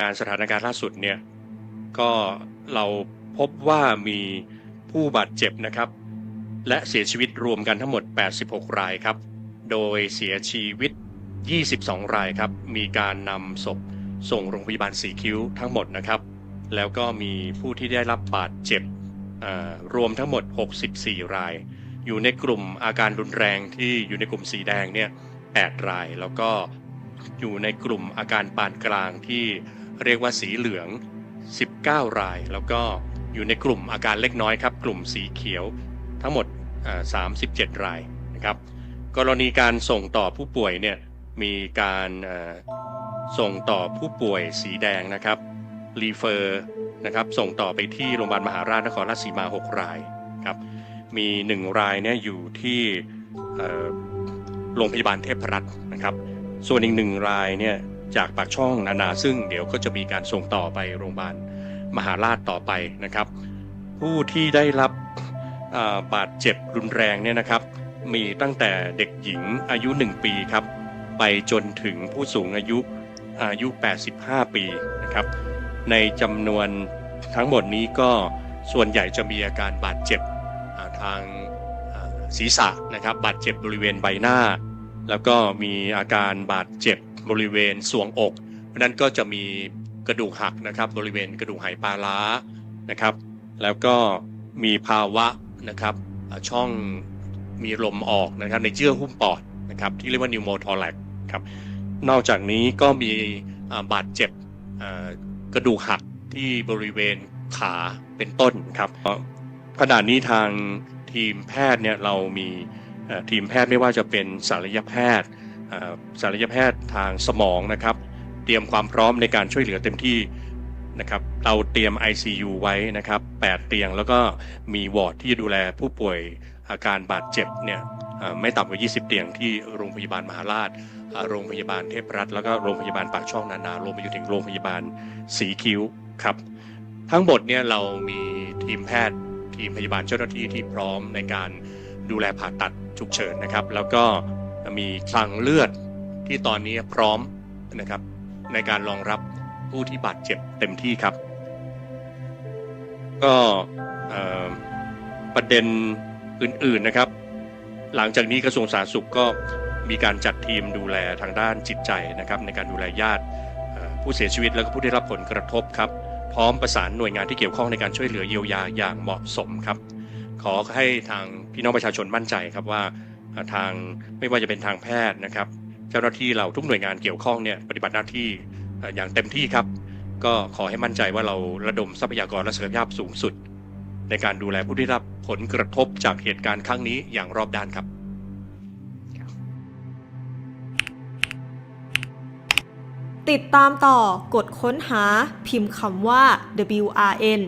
การสถานการณ์ล่าสุดเนี่ยก็เราพบว่ามีผู้บาดเจ็บนะครับ และเสียชีวิตรวมกันทั้งหมด 86 รายครับ โดยเสียชีวิต 22 รายครับ มีการนำศพส่งโรงพยาบาลสีคิ้วทั้งหมดนะครับ แล้วก็มีผู้ที่ได้รับบาดเจ็บรวมทั้งหมด 64 ราย อยู่ในกลุ่มอาการรุนแรงที่อยู่ในกลุ่มสีแดงเนี่ย8ราย แล้วก็อยู่ในกลุ่มอาการปานกลางที่ เรียกว่าสีเหลือง 19 ราย แล้วก็อยู่ในกลุ่มอาการเล็กน้อยครับ กลุ่มสีเขียวทั้งหมด 37 รายนะครับ กรณีการส่งต่อผู้ป่วยเนี่ยมีการส่งต่อผู้ป่วยสีแดงนะครับรีเฟอร์นะครับส่งต่อไปที่โรงพยาบาลมหาราชนครราชสีมา 6 รายครับมี 1 รายเนี่ยอยู่ที่โรงพยาบาลเทพรัตน์นะครับ ส่วนอีกหนึ่งรายเนี่ย จากปากช่องนานา ซึ่งเดี๋ยวก็จะมีการส่งต่อไปโรงพยาบาลมหาราชต่อไปนะครับ ผู้ที่ได้รับาบาดเจ็บรุนแรงเนี่ยนะครับ มีตั้งแต่เด็กหญิงอายุ 1 ปีครับ ไปจนถึงผู้สูงอายุอายุ 85 ปีนะครับ ในจำนวนทั้งหมดนี้ก็ส่วนใหญ่จะมีอาการบาดเจ็บาทางาศีรษะนะครับ บาดเจ็บบริเวณใบหน้า แล้วก็มีอาการบาดเจ็บ บริเวณสวงอก เพราะนั้นก็จะมีกระดูกหักนะครับ บริเวณกระดูกไหปลาร้านะครับ แล้วก็มีภาวะนะครับช่องมีลมออกนะครับในเยื่อหุ้มปอดนะครับที่เรียกว่านิวโมทอแลกครับนอกจากนี้ก็มีบาดเจ็บกระดูกหักที่บริเวณขาเป็นต้นครับขณะนี้ทางทีมแพทย์เนี่ยเรามีทีมแพทย์ไม่ว่าจะเป็นศัลยแพทย์ ศัลยแพทย์ทางสมองนะครับ เตรียมความพร้อมในการช่วยเหลือเต็มที่นะครับเราเตรียม ICU ไว้นะครับ8เตียงแล้วก็มีวอร์ดที่ดูแลผู้ป่วยอาการบาดเจ็บเนี่ยไม่ต่ำกว่า 20 เตียงที่โรงพยาบาลมหาราช โรงพยาบาลเทพรัตน์แล้วก็โรงพยาบาลปากช่องนานารวมไปถึงโรงพยาบาลสีคิ้วครับ ทั้งหมดเนี่ยเรามีทีมแพทย์ทีมพยาบาลเจ้าหน้าที่ที่พร้อมในการดูแลผ่าตัดฉุกเฉินนะครับ แล้วก็ มีคลังเลือดที่ตอนนี้พร้อมนะครับ ในการรองรับผู้ที่บาดเจ็บเต็มที่ครับ ก็ประเด็นอื่นๆนะครับ หลังจากนี้กระทรวงสาธารณสุขก็มีการจัดทีมดูแลทางด้านจิตใจนะครับ ในการดูแลญาติผู้เสียชีวิตแล้วก็ผู้ได้รับผลกระทบครับ พร้อมประสานหน่วยงานที่เกี่ยวข้องในการช่วยเหลือเยียวยาอย่างเหมาะสมครับ ขอให้ทางพี่น้องประชาชนมั่นใจครับว่า ทางไม่ว่าจะเป็นทางแพทย์นะครับ เจ้าหน้าที่เราทุกหน่วยงานเกี่ยวข้องเนี่ยปฏิบัติหน้าที่อย่างเต็มที่ครับ ก็ขอให้มั่นใจว่าเราระดมทรัพยากรและศักยภาพสูงสุด ในการดูแลผู้ที่ได้รับผลกระทบจากเหตุการณ์ครั้งนี้อย่างรอบด้านครับติดตามต่อกดค้นหาพิมพ์คำว่า WRN